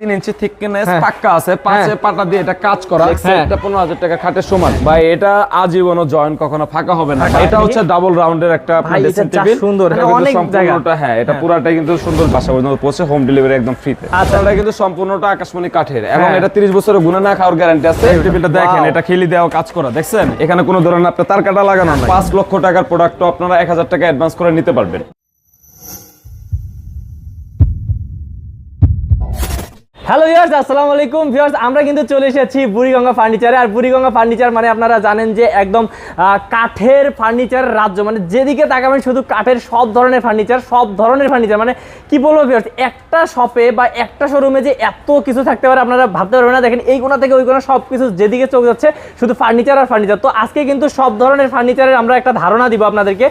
তিন ইঞ্চি থিকনেস হ্যাঁ। পাক্কা আছে পাঁচে পাটা দিয়ে এটা কাজ করা। হ্যাঁ। এটা টাকা খাটের সমান। ভাই এটা আজীবনও কখনো ফাঁকা হবে না। এটা হচ্ছে ডাবল রাউন্ডের একটা ড্রেসিং টেবিল সুন্দর, এটা কিন্তু অনেক জায়গা। হ্যাঁ এটা কিন্তু সুন্দর বাসা পর্যন্ত পৌঁছে হোম ডেলিভারি একদম ফ্রিতে আচ্ছা। এটা কিন্তু সম্পূর্ণটা আকাশমণি কাঠের। এবং হ্যাঁ। এটা 30 বছরের গুণে না খাওয়ার গ্যারান্টি আছে। টেবিলটা দেখেন এটা খিলি দেওয়া কাজ করা দেখছেন? এখানে কোনো ধরনের আপনার তার কাটা লাগানো নাই। 5 লক্ষ টাকার প্রোডাক্ট আপনারা 1000 টাকা অ্যাডভান্স করে নিতে পারবেন। হ্যালো ভিউয়ার্স আসসালামু আলাইকুম। ভিউয়ার্স আমরা কিন্তু চলে এসেছি বুড়িগঙ্গা ফার্নিচারে আর বুড়িগঙ্গা ফার্নিচার মানে আপনারা জানেন যে একদম কাঠের ফার্নিচারের রাজ্য। মানে যেদিকে তাকাবেন শুধু কাঠের সব ধরনের ফার্নিচার সব ধরনের ফার্নিচার মানে কি বলব ভিউয়ার্স একটা শপে বা একটা শোরুমে যে এত কিছু থাকতে পারে আপনারা ভাবতে পারবেন না। দেখেন এই কোনা থেকে ওই কোনা সব কিছু যেদিকে চোখ যাচ্ছে, শুধু ফার্নিচার আর ফার্নিচার তো আজকে কিন্তু সব ধরনের ফার্নিচারের আমরা একটা ধারণা দিব আপনাদেরকে।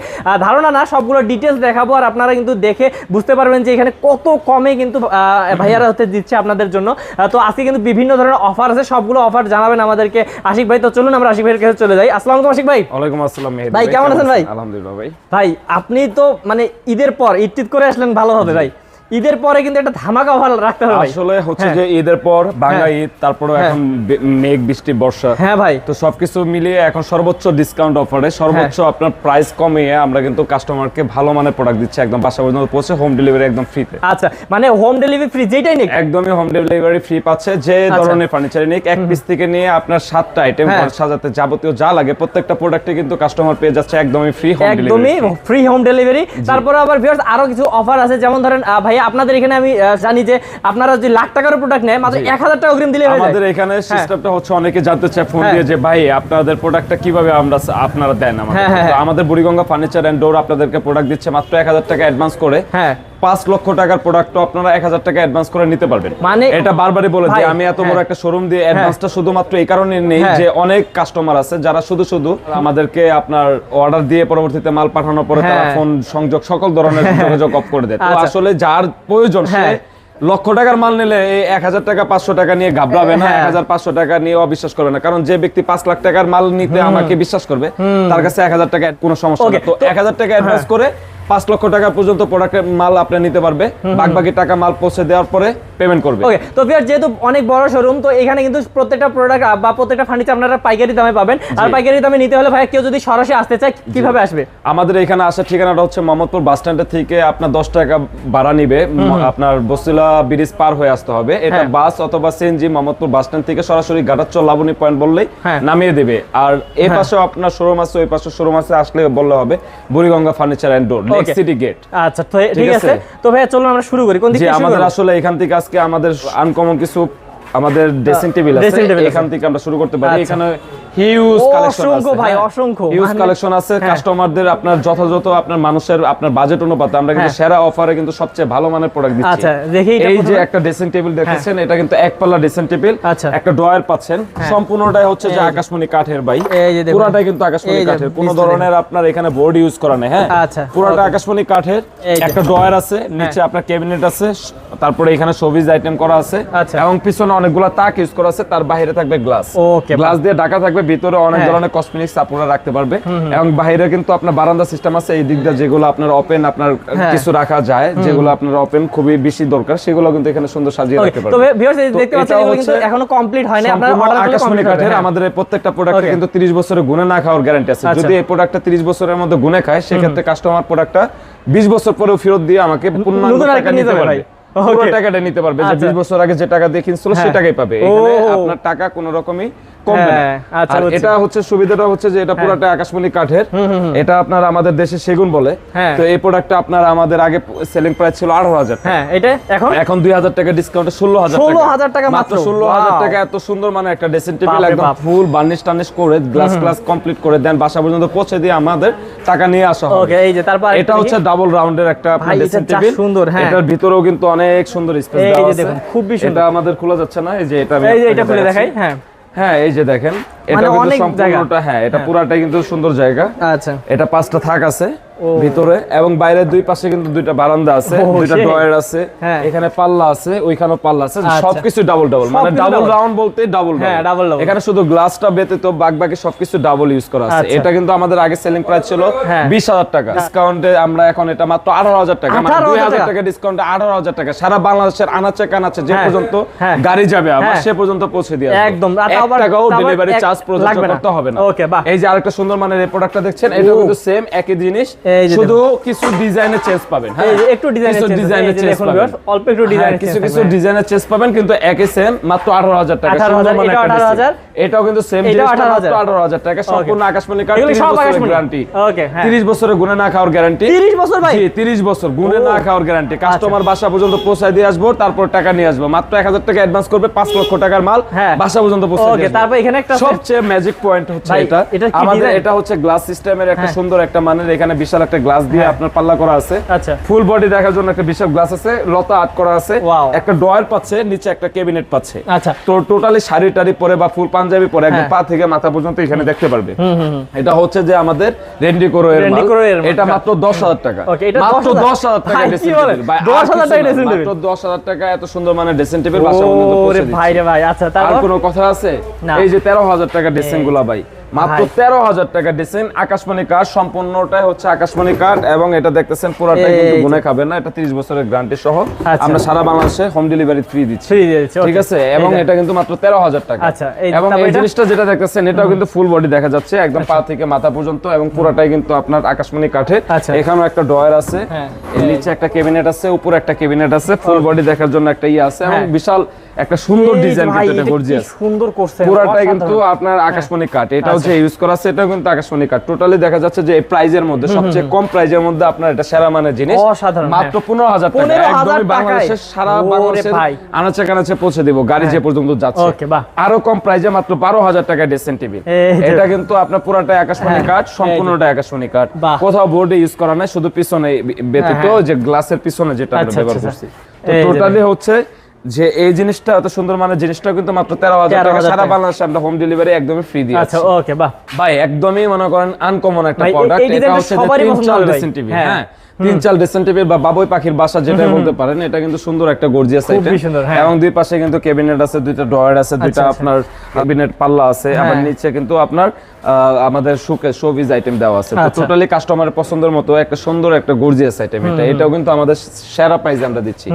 ধারণা না, সবগুলো ডিটেলস দেখাবো। আর আপনারা কিন্তু দেখে বুঝতে পারবেন যে এখানে কত কমে কিন্তু ভাইয়ারা হতে দিচ্ছে আপনাদের জন্য। তো আজকে কিন্তু বিভিন্ন ধরনের অফার আছে সবগুলো অফার জানাবেন আমাদেরকে। আশিক ভাই তো চলুন আমরা আশিক ভাইয়ের কাছে চলে যাই। আসসালামু আলাইকুম আশিক ভাই। ওয়ালাইকুম আসসালাম মেহেদি ভাই, কেমন আছেন ভাই? আলহামদুলিল্লাহ ভাই। ভাই আপনি তো মানে ঈদের পর ঈদ করে আসলেন ভালো হবে ভাই। ঈদের পরে কিন্তু একটা ধামাকা অফার রাখতে হবে আসলে হচ্ছে হ্যাঁ। যে ঈদের পর বাংলা হ্যাঁ। ঈদ তারপরে হ্যাঁ। এখন মেঘ বৃষ্টি বর্ষা হ্যাঁ ভাই তো সবকিছু মিলিয়ে এখন সর্বোচ্চ ডিসকাউন্ট অফারে সর্বোচ্চ। আপনার প্রাইস কমিয়ে আমরা কিন্তু কাস্টমারকে ভালো মানের প্রোডাক্ট দিচ্ছি একদম বাসা পর্যন্ত পৌঁছে হোম ডেলিভারি একদম ফ্রিতে আচ্ছা মানে হোম ডেলিভারি ফ্রি যেটাই নেই একদমই হোম ডেলিভারি ফ্রি পাচ্ছে যে আচ্ছা। ধরনের ফার্নিচার নিক এক পিস থেকে নিয়ে আপনার সাতটা আইটেম হ্যাঁ। সাজাতে যাবতীয় যা লাগে প্রত্যেকটা প্রোডাক্টে কিন্তু কাস্টমার পেয়ে যাচ্ছে একদমই ফ্রি হোম ডেলিভারি একদমই ফ্রি হোম ডেলিভারি তারপরে আবার ভিউয়ার্স আরও কিছু অফার আছে যেমন ধরেন ভাইয়া আপনাদের এখানে আমি জানি যে আপনারা যদি লাখ টাকার প্রোডাক্ট নেয় মাত্র এক হাজার টাকা অগ্রিম দিলে হয়ে আমাদের এখানে সিস্টেমটা হচ্ছে অনেকে জানতে চায় ফোন হ্যাঁ। দিয়ে যে ভাই আপনাদের প্রোডাক্টটা কীভাবে আমরা আপনারা দেন আমাদের হ্যাঁ, হ্যাঁ, হ্যাঁ। আমাদের বুড়িগঙ্গা ফার্নিচার অ্যান্ড ডোর আপনাদেরকে প্রোডাক্ট দিচ্ছে মাত্র এক হাজার টাকা অ্যাডভান্স করে। হ্যাঁ। পাঁচ লক্ষ টাকার প্রোডাক্ট আপনারা এক হাজার টাকা অ্যাডভান্স করে নিতে পারবেন মানে এটা বারবারই বলে যে আমি এত বড় হ্যাঁ। একটা শোরুম দিয়ে অ্যাডভান্সটা শুধুমাত্র এই কারণে নেই হ্যাঁ। যে অনেক কাস্টমার আছে যারা শুধু শুধু আমাদেরকে আপনার অর্ডার দিয়ে পরবর্তীতে মাল পাঠানোর পরে তারা হ্যাঁ। ফোন সংযোগ সকল ধরনের যোগাযোগ অফ করে দেয় তো আচ্ছা। আসলে যার প্রয়োজন সে হ্যাঁ। লক্ষ টাকার মাল নিলে এই এক হাজার টাকা পাঁচশো টাকা নিয়ে ঘাবড়াবে না হ্যাঁ। এক হাজার পাঁচশো টাকা নিয়ে অবিশ্বাস করবে না কারণ যে ব্যক্তি পাঁচ লাখ টাকার মাল নিতে আমাকে বিশ্বাস করবে তার কাছে এক হাজার টাকা কোনো সমস্যা তো- এক হাজার টাকা অ্যাডভান্স করে পাঁচ লক্ষ টাকা পর্যন্ত প্রোডাক্টের মাল আপনি নিতে পারবে। বাকি বাকি টাকা মাল পৌঁছে দেওয়ার পরে পেমেন্ট করবে। ওকে তো ভিউয়ার যেহেতু অনেক বড় শোরুম তো এখানে কিন্তু প্রত্যেকটা প্রোডাক্ট বা প্রত্যেকটা ফার্নিচার আপনারা পাইকারি দামে পাবেন। আর পাইকারি দামে নিতে হলে ভাই কেউ যদি সরাসরি আসতে চায় কীভাবে আসবে? আমাদের এখানে আসার ঠিকানাটা হচ্ছে মোহাম্মদপুর বাস স্ট্যান্ডের থেকে আপনার দশ টাকা ভাড়া নিবে। আপনার বসিলা ব্রিজ পার হয়ে আসতে হবে। এটা হ্যাঁ। বাস অথবা সিএনজি মোহাম্মদপুর বাস স্ট্যান্ড থেকে সরাসরি গাটাচ্চর লাবণী পয়েন্ট বললেই হ্যাঁ। নামিয়ে দেবে। আর এই পাশে আপনার শোরুম আছে ওই পাশে শোরুম আছে আসলে বললে হবে Buriganga furniture and door lake city gate আচ্ছা ঠিক আছে? তো ভাইয়া চলুন আমরা শুরু করি। কোন দিক আমাদের আসলে এখান থেকে আজকে আমাদের আনকমন কিছু আমাদের ড্রেসিং টেবিল আছে। এখান থেকে আমরা শুরু করতে পারি। আচ্ছা। এখানে হিউজ কালেকশন আছে ভাই, হ্যাঁ। অসংখ্য। হিউজ কালেকশন আছে হ্যাঁ। কাস্টমারদের আপনার যথাযথ আপনার মানুষের আপনার বাজেট অনুপাতে আমরা কিন্তু হ্যাঁ। সেরা অফারে কিন্তু সবচেয়ে ভালো মানের প্রোডাক্ট দিচ্ছি। আচ্ছা, দেখি এই যে একটা ড্রেসিং টেবিল দেখেছেন এটা কিন্তু এক পাল্লা ড্রেসিং টেবিল। একটা ড্রয়ার পাচ্ছেন। সম্পূর্ণটাই হচ্ছে যে আকাশমণি কাঠের ভাই। এই যে দেখুন। পুরাটাই কিন্তু আকাশমণি কাঠের। কোনো ধরনের আপনার এখানে বোর্ড ইউজ করা নেই হ্যাঁ? আচ্ছা, পুরাটা আকাশমণি কাঠের একটা ড্রয়ার আছে নিচে আপনার ক্যাবিনেট আছে তারপরে এখানে শোবিজ আইটেম করা আছে আচ্ছা। এবং পিছনে অনেকগুলো তাক ইউজ করা আছে তার বাইরে থাকবে গ্লাস গ্লাস দিয়ে ঢাকা থাকবে ভিতরে অনেক হ্যাঁ। ধরনের কসমেটিক্স আপনারা রাখতে পারবে এবং বাইরে কিন্তু আপনার বারান্দা সিস্টেম আছে এই দিক দিয়ে যেগুলো আপনার ওপেন আপনার হ্যাঁ। কিছু রাখা যায় যেগুলো আপনার ওপেন খুবই বেশি দরকার সেগুলো কিন্তু এখানে সুন্দর সাজিয়ে রাখতে পারবে ভিউয়ার্স তো দেখতে পাচ্ছেন কিন্তু এখনও কমপ্লিট হয়নি আপনারা অর্ডার আকাশমণি কাঠের। আমাদের প্রত্যেকটা প্রোডাক্টে কিন্তু 30 বছরের গুণে না খাওয়ার গ্যারান্টি আছে আচ্ছা। যদি এই প্রোডাক্টটা 30 বছরের মধ্যে গুণে খায় সেক্ষেত্রে কাস্টমার প্রোডাক্টটা 20 বছর পরেও ফেরত দিয়ে আমাকে পূর্ণাঙ্গ টাকা নিতে পারবে পারবে। পুরো টাকাটা নিতে পারবে যে আচ্ছা। 20 বছর আগে যে টাকা দিয়ে কিনছিল সে হ্যাঁ। টাকাই পাবে এখানে আপনার টাকা কোনো রকমই কমবে না। আর এটা হচ্ছে সুবিধাটা হচ্ছে যে এটা পুরোটা আকাশমণি কাঠের। এটা আপনার আমাদের দেশে সেগুন বলে। তো এই প্রোডাক্টটা আপনার আমাদের আগে সেলিং প্রাইস ছিল 18000 টাকা। হ্যাঁ এটা এখন? এখন দুই হাজার টাকা ডিসকাউন্টে ষোলো হাজার 16,000 টাকা মাত্র। ষোলো হাজার Wow. টাকা এত সুন্দর মানে একটা ড্রেসিং টেবিল একদম ফুল বার্নিশ টার্নিশ করে গ্লাস ক্লাস কমপ্লিট করে দেন বাসা পর্যন্ত পৌঁছে দিয়ে আমাদের টাকা নিয়ে আসা হবে। ওকে এই যে তারপর এটা হচ্ছে ডাবল রাউন্ডের একটা ড্রেসিং টেবিল সুন্দর, হ্যাঁ। এটার ভিতরেও কিন্তু অনেক সুন্দর স্পেস এই দেওয়া আছে। খুবই সুন্দর। এটা আমাদের খোলা যাচ্ছে না এই যে এটা এই যে এটা খুলে দেখাই হ্যাঁ। হ্যাঁ এই যে দেখেন এটা মানে কিন্তু সম্পূর্ণটা হ্যাঁ এটা পুরাটাই কিন্তু সুন্দর জায়গা। আচ্ছা। এটা পাঁচটা থাক আছে। ভিতরে এবং বাইরের দুই পাশে কিন্তু দুইটা বারান্দা আছে দুইটা। ডয়ার আছে হ্যাঁ। এখানে পাল্লা আছে ওইখানেও পাল্লা আছে আচ্ছা। সবকিছু ডাবল ডাবল মানে ডাবল রাউন্ড বলতে ডাবল হ্যাঁ, double। এখানে শুধু গ্লাসটা ব্যতীত বাকি বাকি সবকিছু ডাবল ইউজ করা আছে আচ্ছা। এটা কিন্তু আমাদের আগে সেলিং প্রাইস ছিল হ্যাঁ। বিশ হাজার টাকা ডিসকাউন্টে আমরা এখন এটা মাত্র আঠারো হাজার টাকা মানে 18,000 দুই হাজার টাকা। টাকা ডিসকাউন্টে আঠারো হাজার টাকা সারা বাংলাদেশের আনাচে কানাচে যে হ্যাঁ, পর্যন্ত হ্যাঁ। গাড়ি যাবে আমার হ্যাঁ। সে পর্যন্ত পৌঁছে দিয়ে। একদম। আর এক টাকাও ডেলিভারি চার্জ প্রযোজ্য করতে হবে না Okay, বাহ। এই যে আরেকটা সুন্দর মানের এই প্রোডাক্টটা দেখছেন এটা কিন্তু সেম একই জিনিস শুধু কিছু ডিজাইনের চেঞ্জ পাবেন হ্যাঁ? একটু ডিজাইনের কিছু ডিজাইনের চেঞ্জ পাবেন। অল্প একটু হ্যাঁ, ডিজাইনের কিছু কিছু ডিজাইনের চেঞ্জ পাবেন কিন্তু একই সেম মাত্র আঠারো হাজার টাকা। 18,000 এটাও 18,000 কিন্তু সেম জিনিস 18,000 টাকা। সম্পূর্ণ আকাশমণি কার্ড সব আকাশমণি। গ্যারান্টি Okay, হ্যাঁ। তিরিশ বছরের গুণে না খাওয়ার গ্যারান্টি 30 বছর ভাই? জি তিরিশ বছর গুণে না খাওয়ার গ্যারান্টি কাস্টমার বাসা পর্যন্ত পৌঁছায় দিয়ে আসব তারপর টাকা নিয়ে আসব। মাত্র এক হাজার টাকা অ্যাডভান্স করবে পাঁচ লক্ষ টাকার মাল হ্যাঁ। বাসা পর্যন্ত পৌঁছে Okay, তারপর এখানে একটা সবচেয়ে ম্যাজিক পয়েন্ট হচ্ছে এটা। এটা আমাদের এটা হচ্ছে গ্লাস সিস্টেমের একটা হ্যাঁ। সুন্দর একটা মানের এখানে বিশাল একটা গ্লাস দিয়ে হ্যাঁ। আপনার পাল্লা করা আছে। আচ্ছা। ফুল বডি দেখার জন্য একটা বিশাল গ্লাস আছে। লতা আর্ট করা আছে। একটা ডয়ার পাচ্ছে নিচে একটা ক্যাবিনেট পাচ্ছে। আচ্ছা। তো টোটালি শাড়ি টাড়ি পরে বা ফুল পাঞ্জাবি পরে একদম হ্যাঁ। পা থেকে মাথা পর্যন্ত এখানে দেখতে পারবে। এটা হচ্ছে যে আমাদের রেন্ডি করো এর এটা মাত্র দশ হাজার টাকা। Okay, এটা মাত্র 10,000 দশ হাজার টাকা table। ভাই, 10,000 টাকা dressing table? মাত্র দশ হাজার টাকা এত সুন্দর মানে ড্রেসিং টেবিল বাসা পর্যন্ত পৌঁছে দিচ্ছি। ভাই রে ভাই আচ্ছা আর তারপর কোনো কথা আছে? এই যে তেরো হাজার টাকা ড্রেসিংগুলা ভাই। মাত্র তেরো হাজার টাকা আকাশমণি কার্ড সম্পূর্ণটাই হচ্ছে আকাশমণি কার্ড এবং এটা দেখতেছেন পুরোটাই কিন্তু গুনে খাবেন না এটা তিরিশ বছরের গ্যারান্টি সহ। আচ্ছা। আমরা সারা বাংলাদেশে হোম ডেলিভারি ফ্রি দিচ্ছি। ঠিক আছে? এবং এটা কিন্তু মাত্র তেরো হাজার টাকা। আচ্ছা, এবং এই জিনিসটা যেটা দেখতেছেন এটাও কিন্তু ফুল বডি দেখা যাচ্ছে একদম পা থেকে মাথা পর্যন্ত এবং পুরোটাই কিন্তু আপনার আকাশমণি আচ্ছা। এখানেও একটা ডয়ার আছে হ্যাঁ। এর নিচে একটা ক্যাবিনেট আছে উপরে একটা ক্যাবিনেট আছে ফুল বডি দেখার জন্য একটা ইয়ে আছে এবং হ্যাঁ। বিশাল একটা সুন্দর ডিজাইন কিন্তু এটা গর্জিয়াস। সুন্দর করছে পুরাটাই কিন্তু আপনার আকাশমণি কাঠ এটাও আচ্ছা। যে ইউজ করা আছে কিন্তু আকাশমণি কাঠ টোটালি দেখা যাচ্ছে যে এই প্রাইজের মধ্যে সবচেয়ে কম প্রাইজের মধ্যে আপনার এটা সেরা মানের জিনিস অসাধারণ, মাত্র হ্যাঁ। পনেরো হাজার টাকা 15,000 একদমই? বাংলাদেশের সারা বাংলাদেশের। আনাচে কানাচে পৌঁছে দিব গাড়ি যে পর্যন্ত যাচ্ছে Okay, বাহ। আরও কম প্রাইজে মাত্র বারো হাজার টাকা যে। এটা কিন্তু আপনার পুরাটাই আকাশমণি হ্যাঁ, কাঠ যে। আকাশমণি কাঠ কোথাও বোর্ডে ইউজ করা নাই শুধু পিছনে ব্যতীত হ্যাঁ, হ্যাঁ। যে গ্লাসের পিছনে যেটা আমরা আচ্ছা, ব্যবহার আচ্ছা, করছি আচ্ছা। তো টোটালি হচ্ছে যে এই জিনিসটা এত সুন্দর মানে জিনিসটা কিন্তু মাত্র তেরো হাজার টাকা। 13,000 সারা বাংলাদেশে আমরা হোম ডেলিভারি একদমই ফ্রি দিয়ে আচ্ছা ওকে বাহ। ভাই একদমই মনে করেন আনকমন একটা প্রোডাক্ট এটা হচ্ছে সবারই তিন পছন্দ। ড্রেসিং টেবিল হ্যাঁ। হ্যাঁ তিন চাল ড্রেসিং টেবিল বা বাবুই পাখির বাসা যেটা বলতে পারেন এটা কিন্তু সুন্দর একটা গর্জিয়াস আইটেম হ্যাঁ। এবং দুই পাশে কিন্তু ক্যাবিনেট আছে দুইটা ড্রয়ার আছে দুইটা আচ্ছা। আপনার ক্যাবিনেট পাল্লা আছে আবার হ্যাঁ। নিচে কিন্তু আপনার আমাদের শোকেস শোবিজ আইটেম দেওয়া আছে। তো আচ্ছা। টোটালি কাস্টমারের পছন্দের মতো একটা সুন্দর একটা গর্জিয়াস আইটেম এটা। এটাও কিন্তু আমাদের সেরা প্রাইসে আমরা দিচ্ছি।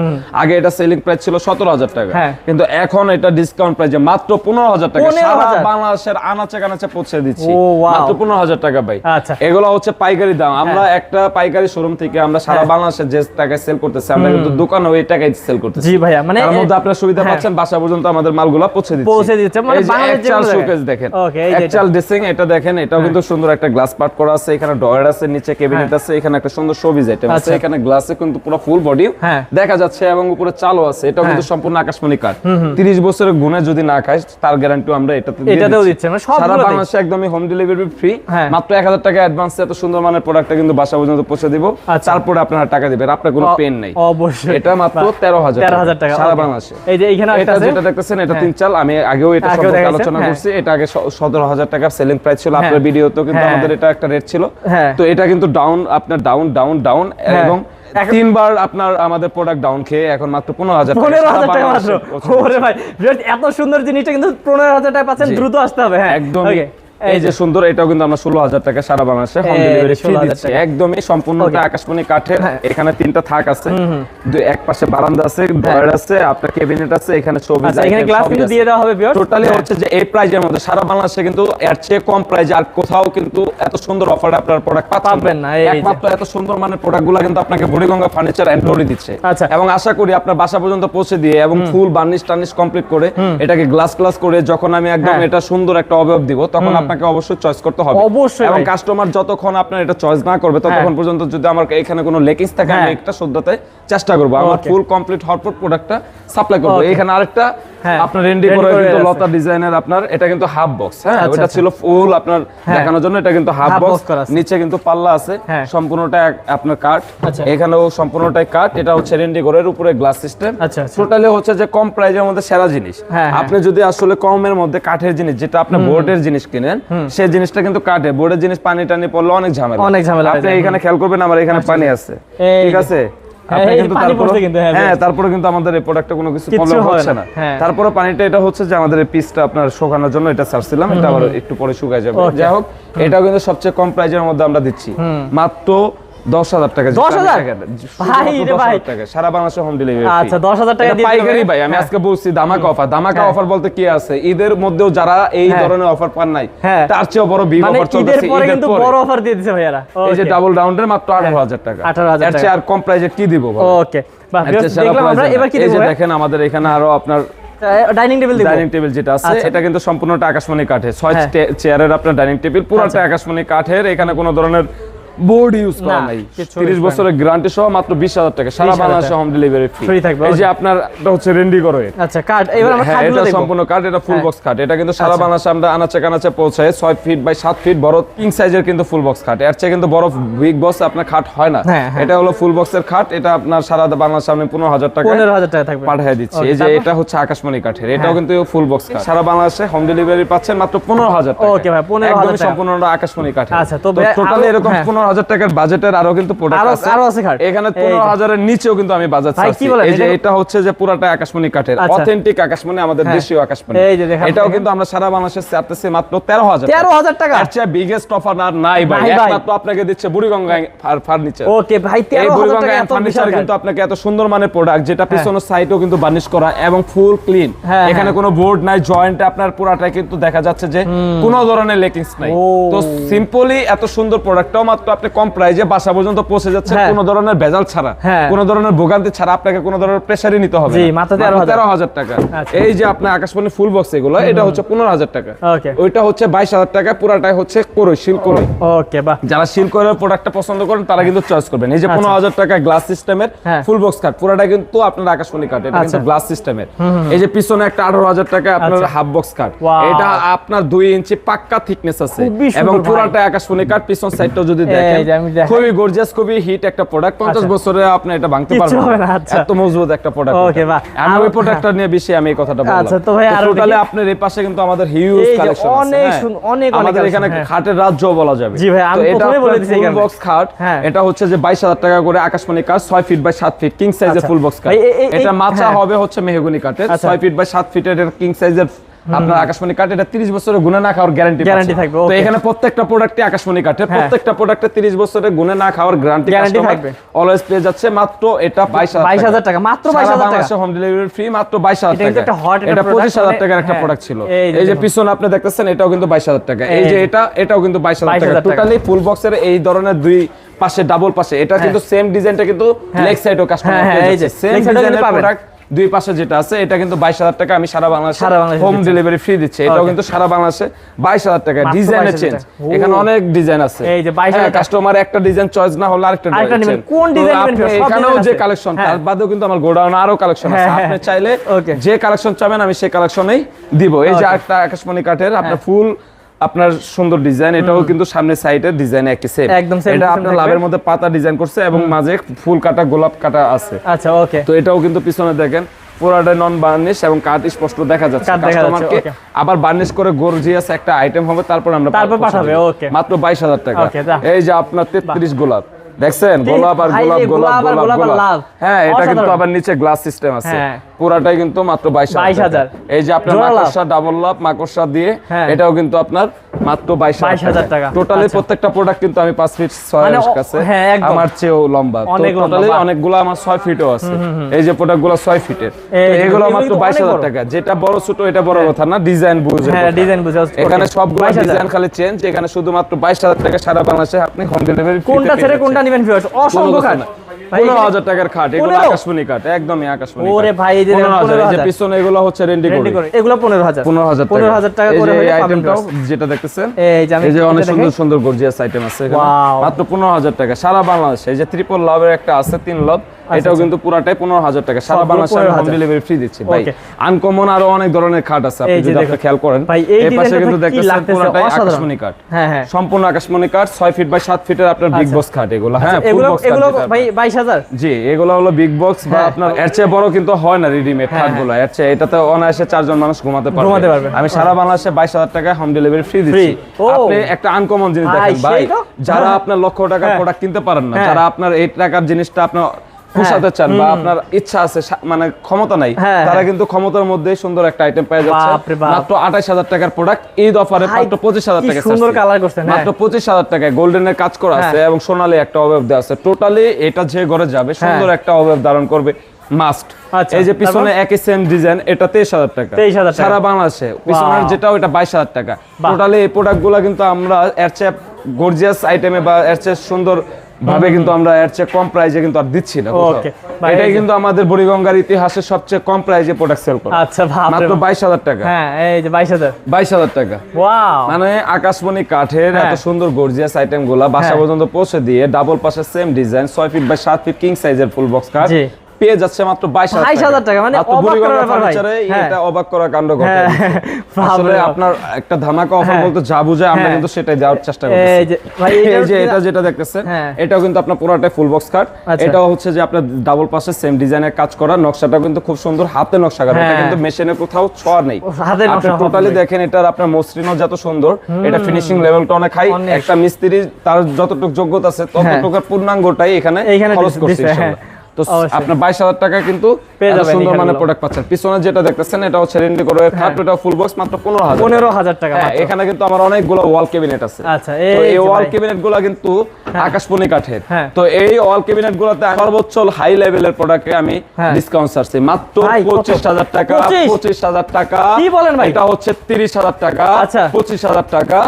আগে এটা সেলিং প্রাইস ছিল সতেরো হাজার টাকা। হ্যাঁ। কিন্তু এখন এটা ডিসকাউন্ট প্রাইসে মাত্র পনেরো হাজার টাকা। সারা বাংলাদেশের আনাচে কানাচে পৌঁছে দিচ্ছি। মাত্র পনেরো হাজার টাকা ভাই। আচ্ছা। এগুলো হচ্ছে পাইকারি দাম। আমরা একটা পাইকারি শোরুম থেকে আমরা সারা হ্যাঁ। বাংলাদেশে যে টাকায় সেল করতেছি আমরা কিন্তু দোকানে ওই টাকায় সেল করতেছি জি ভাইয়া, মানে তার মধ্যে আপনারা সুবিধা হ্যাঁ। পাচ্ছেন বাসা পর্যন্ত আমাদের মালগুলো পৌঁছে দিচ্ছি পৌঁছে দিচ্ছে, মানে বাংলাদেশ একচাল শোকেস দেখেন Okay, এই। একচাল ড্রেসিং এটা দেখেন এটাও কিন্তু সুন্দর একটা গ্লাস পার্ট করা আছে এখানে ডয়ার আছে নিচে ক্যাবিনেট আছে এখানে একটা সুন্দর শোবিজ আইটেম আছে হ্যাঁ। আচ্ছা। এখানে গ্লাসে কিন্তু পুরো ফুল বডি হ্যাঁ। দেখা যাচ্ছে এবং উপরে চালও আছে এটাও কিন্তু সম্পূর্ণ আকাশমণি কাঠ 30 বছরের গুণে যদি না খায় তার গ্যারান্টি আমরা এটাতে এটাতেও দিচ্ছি। মানে সবগুলোতেই। সারা বাংলাদেশে একদমই হোম ডেলিভারি ফ্রি হ্যাঁ। মাত্র 1000 টাকা অ্যাডভান্স এত সুন্দর মানের প্রোডাক্টটা কিন্তু বাসা পর্যন্ত পৌঁছে দিব আচ্ছা। তারপরে আপনারা টাকা দিবেন আপনার কোনো পেন নেই। অবশ্যই। এটা মাত্র 13000 13,000 টাকা, সারা। বাংলাদেশে। এই যে এইখানে এটা যেটা দেখতেছেন এটা হ্যাঁ। তিন চাল। আমি আগেও এটা সম্পর্কে আলোচনা হ্যাঁ। করছি। এটা আগে সতেরো হাজার টাকার সেলিং প্রাইস ছিল। আপনার হ্যাঁ। ভিডিওতেও কিন্তু হ্যাঁ। আমাদের এটা একটা রেট ছিল। তো এটা কিন্তু ডাউন আপনার ডাউন ডাউন ডাউন। এবং তিনবার আপনার আমাদের প্রোডাক্ট ডাউন খেয়ে এখন মাত্র পনেরো হাজার পনেরো হাজার টাকা মাত্র। ওরে ভাই এত সুন্দর জিনিসটা কিন্তু পনেরো হাজার টাকা পাচ্ছেন দ্রুত আসতে হবে। হ্যাঁ। একদম এই যে সুন্দর এটাও কিন্তু আমরা ষোলো হাজার টাকা সারা বাংলাদেশে হোম ডেলিভারি ফ্রি দিচ্ছি। একদমই সম্পূর্ণটা আকাশমণি কাঠের হ্যাঁ। এখানে তিনটা থাক আছে। এক পাশে বারান্দা আছে ডয়ার আছে আপনার ক্যাবিনেট আছে এখানে ছবি আচ্ছা এখানে গ্লাস কিন্তু দিয়ে দেওয়া হবে। টোটালি হচ্ছে যে এই প্রাইজের মধ্যে। সারা বাংলাদেশে কিন্তু এর চেয়ে কম প্রাইজে আর কোথাও কিন্তু এত সুন্দর অফারে আপনার প্রোডাক্ট পাবেন না, একমাত্র এত সুন্দর মানের প্রোডাক্টগুলো কিন্তু আপনাকে বুড়িগঙ্গা ফার্নিচার এন্ড করে দিচ্ছে। আচ্ছা। এবং আশা করি আপনার বাসা পর্যন্ত পৌঁছে দিয়ে এবং ফুল বার্নিশ টার্নিশ কমপ্লিট করে এটাকে গ্লাস ক্লাস করে যখন আমি একদম হ্যাঁ। এটা সুন্দর একটা অবয়ব দিব তখন আপনাকে অবশ্যই চয়েস করতে হবে। অবশ্যই এবং কাস্টমার যতক্ষণ আপনার এটা চয়েস না করবে ততক্ষণ হ্যাঁ। পর্যন্ত যদি আমার এখানে কোনো লেকিংস থাকে আমি হ্যাঁ। একটা শুদ্ধতে চেষ্টা করব। আমার ফুল কমপ্লিট হওয়ার পর প্রোডাক্টটা সাপ্লাই করব। এখানে আরেকটা আপনার রেন্ডি করে কিন্তু লতা ডিজাইনের আপনার এটা কিন্তু হাফ বক্স হ্যাঁ? আচ্ছা, ওটা আচ্ছা। ছিল ফুল আপনার হ্যাঁ। দেখানোর জন্য এটা কিন্তু হাফ বক্স নিচে কিন্তু পাল্লা আছে। হ্যাঁ। সম্পূর্ণটা আপনার কাঠ আচ্ছা। এখানেও সম্পূর্ণটাই কাঠ এটা হচ্ছে রেন্ডি ঘরের উপরে গ্লাস সিস্টেম। টোটালি হচ্ছে যে কম প্রাইজের মধ্যে সেরা জিনিস। হ্যাঁ, হ্যাঁ। আপনি যদি আসলে কমের মধ্যে কাঠের জিনিস যেটা আপনি বোর্ডের জিনিস কিনেন সেই জিনিসটা কিন্তু কাঠে। বোর্ডের জিনিস পানি টানি পড়লে অনেক ঝামেলা। অনেক ঝামেলা আপনি এখানে খেয়াল করবেন আমার এখানে পানি আছে। ঠিক আছে? হ্যাঁ, তারপরে কিন্তু, হ্যাঁ, হ্যাঁ কিন্তু আমাদের এই কোনো কিছু প্রবলেম হচ্ছে না, হ্যাঁ। তারপরে পানিটা এটা হচ্ছে যে আমাদের এই পিসটা আপনার শুকানোর জন্য এটা ছাড়ছিলাম এটা আবার একটু পরে শুকায় যাবে। যাই হোক এটাও কিন্তু সবচেয়ে কম প্রাইজের মধ্যে আমরা দিচ্ছি। মাত্র দশ হাজার টাকা 10,000? ভাই টাকা। সারা বাংলাদেশে হোম ডেলিভারি আচ্ছা, 10,000 টাকা পাইকারি ভাই আমি হ্যাঁ। আজকে বলছি ধামাকা অফার ধামাকা হ্যাঁ। অফার বলতে কি আছে? ঈদের মধ্যেও যারা এই হ্যাঁ। ধরনের অফার পান নাই। তার চেয়েও বড় বিগ অফার ঈদের চলতেছে পরে ঈদের কিন্তু বড় অফার দিয়ে দিছে ভাইয়ারা। এই যে ডাবল রাউন্ডের মাত্র আঠারো হাজার টাকা। 18,000 এর চেয়ে আর কম প্রাইজে কি দিব ওকে চেয়ে এবার কি দেখেন আমাদের এখানে আরও আপনার ডাইনিং টেবিল ডাইনিং টেবিল যেটা আছে আচ্ছা। এটা কিন্তু সম্পূর্ণটা আকাশমণি কাঠের। ছয়। চেয়ারের আপনার ডাইনিং টেবিল পুরোটা আকাশমণি কাঠের। এখানে কোনো ধরনের বোর্ড ইউজ করা নাই। কিচ্ছু তিরিশ use করা বছরের গ্যারান্টি সহ মাত্র বিশ হাজার টাকা। সারা 20,000 বাংলাদেশে হোম ডেলিভারি Free ফ্রি থাকবে, এই যে আপনার এটা হচ্ছে রেন্ডি করো। আচ্ছা কাট এবার আমরা হ্যাঁ খাটগুলো এটা সম্পূর্ণ কাঠ এটা ফুল হ্যাঁ। বক্স খাট এটা কিন্তু সারা আচ্ছা। বাংলাদেশে আমরা আনাচে কানাচে পৌঁছায়। ছয় ফিট বাই সাত ফিট বড় কিং সাইজের কিন্তু ফুল বক্স খাট এর চেয়ে কিন্তু বড় বিগ বক্স আপনার খাট হয় না। হ্যাঁ, হ্যাঁ। এটা হলো ফুল বক্সের খাট এটা আপনার সারা বাংলাদেশে আপনি পনেরো হাজার টাকা পনেরো হাজার টাকা থাকবে। পাঠিয়ে দিচ্ছি। এই যে এটা হচ্ছে আকাশমণি কাঠের। এটাও হ্যাঁ। কিন্তু ফুল বক্স কাঠ সারা বাংলাদেশে হোম ডেলিভারি পাচ্ছেন মাত্র পনেরো হাজার টাকা Okay ভাই, 15,000 একদমই টাকা। সম্পূর্ণ আকাশমণি কাঠের। আচ্ছা, তো টোটালি এরকম হ্যাঁ। পনেরো হাজার টাকার বাজেটের আরও কিন্তু প্রোডাক্ট আরো- আছে। আরও আছে খাট। এখানে এই পনেরো হাজারের নিচেও কিন্তু আমি বাজার? এই যে এটা- হচ্ছে যে পুরাটা আকাশমণি কাঠের। আচ্ছা। অথেন্টিক আকাশমণি আমাদের হ্যাঁ। দেশীয় আকাশমণি। এই যে দেখেন, এটাও কিন্তু আমরা সারা বাংলাদেশে চাচ্ছি মাত্র তেরো হাজার 13,000 টাকা? চেয়ে বিগেস্ট অফার আর নাই ভাই। একমাত্র আপনাকে দিচ্ছে বুড়িগঙ্গা ফার্নিচার ওকে ভাই তেরো হাজার টাকা ফার্নিচার কিন্তু আপনাকে এত সুন্দর মানের প্রোডাক্ট যেটা পিছনের সাইডেও কিন্তু বার্নিশ করা এবং ফুল ক্লিন হ্যাঁ, এখানে হ্যাঁ। কোনো বোর্ড নাই জয়েন্টে আপনার পুরাটাই কিন্তু দেখা যাচ্ছে যে কোনো ধরনের লেকিংস নাই। তো সিম্পলি এত সুন্দর প্রোডাক্টটাও মাত্র আপনি কম প্রাইজে বাসা পর্যন্ত পৌঁছে যাচ্ছে হ্যাঁ। কোনো ধরনের ভেজাল ছাড়া হ্যাঁ। কোনো ধরনের ভোগান্তি ছাড়া আপনাকে কোনো ধরনের প্রেসারই নিতে হবে জি, মাত্র 13,000 তেরো হাজার টাকা। আচ্ছা। এই যে আপনার আকাশবাণী ফুল বক্স এগুলো এটা হচ্ছে পনেরো হাজার টাকা। ওইটা হচ্ছে বাইশ হাজার টাকা পুরাটাই হচ্ছে করই শিল করই ওকে বাহ। যারা শিলকরের প্রোডাক্টটা পছন্দ করেন তারা কিন্তু চয়েস করবেন। এই যে পনেরো হাজার টাকা গ্লাস সিস্টেমের। ফুল বক্স কাট পুরাটা কিন্তু আপনার আকাশমণি কাট এটা কিন্তু আচ্ছা। গ্লাস সিস্টেমের এই যে পিছনে একটা আঠারো হাজার টাকা আপনার আচ্ছা। হাফ বক্স কাট এটা আপনার দুই ইঞ্চি পাক্কা থিকনেস আছে। এবং। পুরাটা আকাশমণি কাট পিছন সাইডটাও যদি এই দেখেন। খুবই গর্জিয়াস খুবই হিট একটা প্রোডাক্ট আচ্ছা। বছরে আপনি এটা ভাঙতে পারবেন না। আচ্ছা। এত মজবুত একটা প্রোডাক্ট বাহ। আমি ওই প্রোডাক্টটা নিয়ে বেশি আমি এই কথাটা বললাম আচ্ছা, তো ভাই আরও টোটালি আপনার এই পাশে কিন্তু আমাদের হিউজ কালেকশন আছে অনেক হ্যাঁ। অনেক অনেক আমাদের এখানে হ্যাঁ। খাটের রাজ্য বলা যাবে জি ভাই, আমি এটা বলে দিছি এখানে। box খাট হ্যাঁ। এটা হচ্ছে যে বাইশ হাজার টাকা করে আকাশমণি কাঠ ছয় ফিট বাই সাত ফিট কিং সাইজের। ফুল বক্স এই- এটা মাচা হ্যাঁ। হবে হচ্ছে মেহগুনি কাঠের আচ্ছা। ছয় ফিট বাই সাত ফিটের কিং সাইজের আপনার আকাশমণি কাঠ এটা তিরিশ বছরের গুণে না খাওয়ার গ্যারান্টি Guarantee থাকবে, তো এখানে প্রত্যেকটা প্রোডাক্টে আকাশমণি কাঠের হ্যাঁ। প্রত্যেকটা প্রোডাক্টে তিরিশ বছরের গুণে না খাওয়ার গ্যারান্টি Guarantee থাকবে। অলওয়েজ পেয়ে যাচ্ছে মাত্র এটা 22,000 টাকা, মাত্র 22,000 টাকা। হোম ডেলিভারি ফ্রি মাত্র বাইশ হাজার এটা একটা একটা এটা product, পঁচিশ হাজার মানে- টাকার একটা হ্যাঁ। প্রোডাক্ট ছিল এই যে। পিছনে আপনি দেখতেছেন এটাও কিন্তু বাইশ হাজার টাকা এই যে। এটা এটাও কিন্তু বাইশ হাজার টাকা 22,000 টাকা। টোটালি ফুল বক্সের এই ধরনের দুই পাশে ডাবল পাশে এটা কিন্তু সেম ডিজাইনটা কিন্তু হ্যাঁ। লেগ সাইডও কাস্টমার হ্যাঁ, হ্যাঁ, এই যে, সেম ডিজাইনের প্রোডাক্ট দুই পাশে যেটা আছে এটা কিন্তু বাইশ হাজার টাকা আমি সারা বাংলাদেশে সারা বাংলাদেশে হোম ডেলিভারি ফ্রি দিচ্ছে। এটাও কিন্তু সারা বাংলাদেশে বাইশ হাজার টাকা। 22,000 চেঞ্জ এখানে অনেক ডিজাইন আছে। এই যে 22,000 কাস্টমার একটা ডিজাইন চয়েস না হলে আরেকটা কোন এখানেও যে কালেকশন হ্যাঁ। তার বাদেও কিন্তু আমার গোডাউন আরও কালেকশন আছে। হ্যাঁ, আপনি হ্যাঁ। চাইলে. যে কালেকশন চাবেন আমি সেই কালেকশনেই দিব। এই যে একটা আকাশমণি কাঠের আপনার হ্যাঁ। ফুল আপনার সুন্দর ডিজাইন এটাও কিন্তু সামনে সাইডের ডিজাইন একই সেম একদম same এটা আপনার লাভের মধ্যে পাতা ডিজাইন করছে এবং মাঝে ফুল কাটা গোলাপ কাটা আছে। আচ্ছা ওকে তো এটাও কিন্তু পিছনে দেখেন পুরাটা নন বার্নিশ এবং কাঠ স্পষ্ট দেখা যাচ্ছে। কাস্টমারকে আবার বার্নিশ করে গর্জিয়াস একটা আইটেম হবে তারপর আমরা তারপর পাঠাবে, okay. মাত্র বাইশ হাজার টাকা। এই যে আপনার তেত্রিশ গোলাপ দেখছেন? গোলাপ আর গোলাপ গোলাপ গোলাপ। হ্যাঁ এটা কিন্তু আবার নিচে গ্লাস সিস্টেম আছে। হ্যাঁ। পুরাটাই কিন্তু মাত্র বাইশ 22,000 এই যে আপনার মাকড়সা ডাবল লাভ মাকড়সা দিয়ে হ্যাঁ। এটাও কিন্তু আপনার মাত্র বাইশ 22,000 টাকা। টোটালি আচ্ছা। প্রত্যেকটা প্রোডাক্ট কিন্তু আমি পাঁচ ফিট ছয় মানে কাছে। হ্যাঁ, আমার চেয়েও লম্বা। টোটালি অনেকগুলো আমার ছয় ফিটও আছে। এই যে প্রোডাক্টগুলো ছয় ফিটের এগুলো মাত্র বাইশ হাজার টাকা। যেটা বড় ছোট এটা বড় কথা না ডিজাইন বুঝে হ্যাঁ ডিজাইন বুঝে এখানে সবগুলো 22,000 ডিজাইন খালি চেঞ্জ এখানে শুধুমাত্র বাইশ হাজার টাকা সারা বাংলাদেশে আপনি হোম ডেলিভারি কোনটা ছেড়ে কোনটা নেবেন ভিউয়ার্স অসংখ্য খাট। পনেরো হাজার টাকার খাট এগুলো 15? আকাশমণি কাঠ একদমই আকাশমণি ওরে ভাই, এই যে দেখেন, 15,000, এই যে 15,000 পিছনে এগুলো হচ্ছে রেন্ডি করে। এগুলো টাকা। করে এই যে হলে আইটেমটাও যেটা দেখতেছেন এই যে অনেক সুন্দর সুন্দর গর্জিয়াস আইটেম আছে এখানে। মাত্র পনেরো হাজার টাকা। সারা বাংলাদেশে এই যে ত্রিপল লাভের একটা আছে তিন লাভ এটাও কিন্তু পুরাটাই পনেরো হাজার টাকা। সারা বাংলাদেশে হোম ডেলিভারি ফ্রি দিচ্ছি। ভাই আনকমন আরও অনেক ধরনের খাট আছে আপনি যদি আপনি খেয়াল করেন এই পাশে কিন্তু দেখতেছেন পুরাটাই আকাশমণি কাঠ। হ্যাঁ, হ্যাঁ। সম্পূর্ণ আকাশমণি কাঠ ছয় ফিট বাই সাত ফিটের আপনার বিগ আচ্ছা। বক্স খাট এগুলো হ্যাঁ এগুলো এগুলো ভাই বাইশ হাজার? জি এগুলো হলো বিগ বক্স বা হ্যাঁ। আপনার এর চেয়ে বড় কিন্তু হয় না রেডিমেড হ্যাঁ, খাটগুলো। এর চেয়ে এটাতে অনায়াসে চারজন মানুষ ঘুমাতে পারবে। ঘুমাতে পারবে। আমি সারা বাংলাদেশে বাইশ হাজার টাকায় হোম ডেলিভারি ফ্রি দিচ্ছি। আপনি একটা আনকমন জিনিস দেখেন ভাই যারা আপনার লক্ষ টাকার হ্যাঁ। প্রোডাক্ট কিনতে পারেন না হ্যাঁ। যারা আপনার এই টাকার জিনিসটা আপনার পোষাতে চান বা আপনার ইচ্ছা আছে মানে ক্ষমতা নাই হ্যাঁ, তারা হ্যাঁ। কিন্তু ক্ষমতার মধ্যে সুন্দর একটা আইটেম পেয়ে যাচ্ছে। মাত্র আঠাশ হাজার টাকার প্রোডাক্ট ঈদ অফারে মাত্র পঁচিশ হাজার টাকা সুন্দর colour করছেন, হ্যাঁ। মাত্র পঁচিশ হাজার টাকায় গোল্ডেনের কাজ করা আছে এবং সোনালী একটা অভাব দেওয়া আছে। টোটালি এটা যে ঘরে যাবে সুন্দর একটা অভাব ধারণ করবে মাস্ট আচ্ছা, এই যে পিছনে একই সেম ডিজাইন এটা তেইশ হাজার টাকা। 23,000 টাকা। সারা বাংলাদেশে। পিছনের Wow. যেটা ওটা বাইশ হাজার টাকা। টোটালি এই প্রোডাক্টগুলা কিন্তু আমরা এর চেয়ে গর্জিয়াস আইটেমে বা এর চেয়ে সুন্দর ভাবে কিন্তু আমরা এর চেয়ে কম প্রাইজে কিন্তু আর দিচ্ছি না ওকে এটাই কিন্তু আমাদের বুড়িগঙ্গার ইতিহাসে সবচেয়ে কম প্রাইজে প্রোডাক্ট সেল করে আচ্ছা ভাব মাত্র বাপ। বাইশ হাজার টাকা হ্যাঁ এই যে 22000 22000 টাকা ওয়াও মানে আকাশমণি কাঠের এত হ্যাঁ। সুন্দর গর্জিয়াস আইটেমগুলা বাসা হ্যাঁ। পর্যন্ত পৌঁছে দিয়ে ডাবল পাশে same design 6 feet by 7 feet king সাইজের ফুল বক্স কাঠ জি। পেয়ে যাচ্ছে মাত্র বাইশ 22,000 টাকা, মানে furniture-এ হ্যাঁ। এটা অবাক করা কাণ্ড ঘটে। হ্যাঁ, আসলে আপনার একটা ধামাকা অফার হ্যাঁ। বলতে যা বুঝে আমরা হ্যাঁ। কিন্তু সেটাই দেওয়ার চেষ্টা যে এই যে এটা যেটা দেখতেছেন হ্যাঁ। এটাও কিন্তু আপনার পুরোটাই ফুল বক্স কাট আচ্ছা। এটাও হচ্ছে যে আপনার ডাবল পাশে সেম ডিজাইনের কাজ করা। নকশাটা কিন্তু খুব সুন্দর। হাতে নকশা করা এটা হ্যাঁ। কিন্তু মেশিনে কোথাও ছোঁয়া নেই। আপনি টোটালি দেখেন এটার আপনার মসৃণও যত সুন্দর। এটা ফিনিশিং লেভেলটা অনেক হাই একটা মিস্ত্রি তার যতটুকু যোগ্যতা আছে ততটুকুর পূর্ণাঙ্গটাই এখানে খরচ করছে। হ্যাঁ। তো আপনার বাইশ হাজার টাকা কিন্তু সুন্দর মানের প্রোডাক্ট পাচ্ছেন। পিছনে যেটা দেখতেছেন এটা হচ্ছে রেন্ডি করে খাট এটা ফুল বক্স মাত্র পনেরো হাজার। পনেরো হাজার টাকা হ্যাঁ, এখানে কিন্তু আমার অনেকগুলো ওয়াল ক্যাবিনেট আছে। আচ্ছা, এই ওয়াল। ক্যাবিনেটগুলো কিন্তু আকাশমণি কাঠের। হ্যাঁ। তো এই ওয়াল ক্যাবিনেট গুলোতে সর্বোচ্চ হাই লেভেলের প্রোডাক্টে আমি হ্যাঁ। ডিসকাউন্ট ছাড়ছি। মাত্র পঁচিশ হাজার টাকা পঁচিশ হাজার টাকা। কি বলেন ভাই? এটা হচ্ছে তিরিশ হাজার টাকা আচ্ছা। পঁচিশ হাজার টাকা।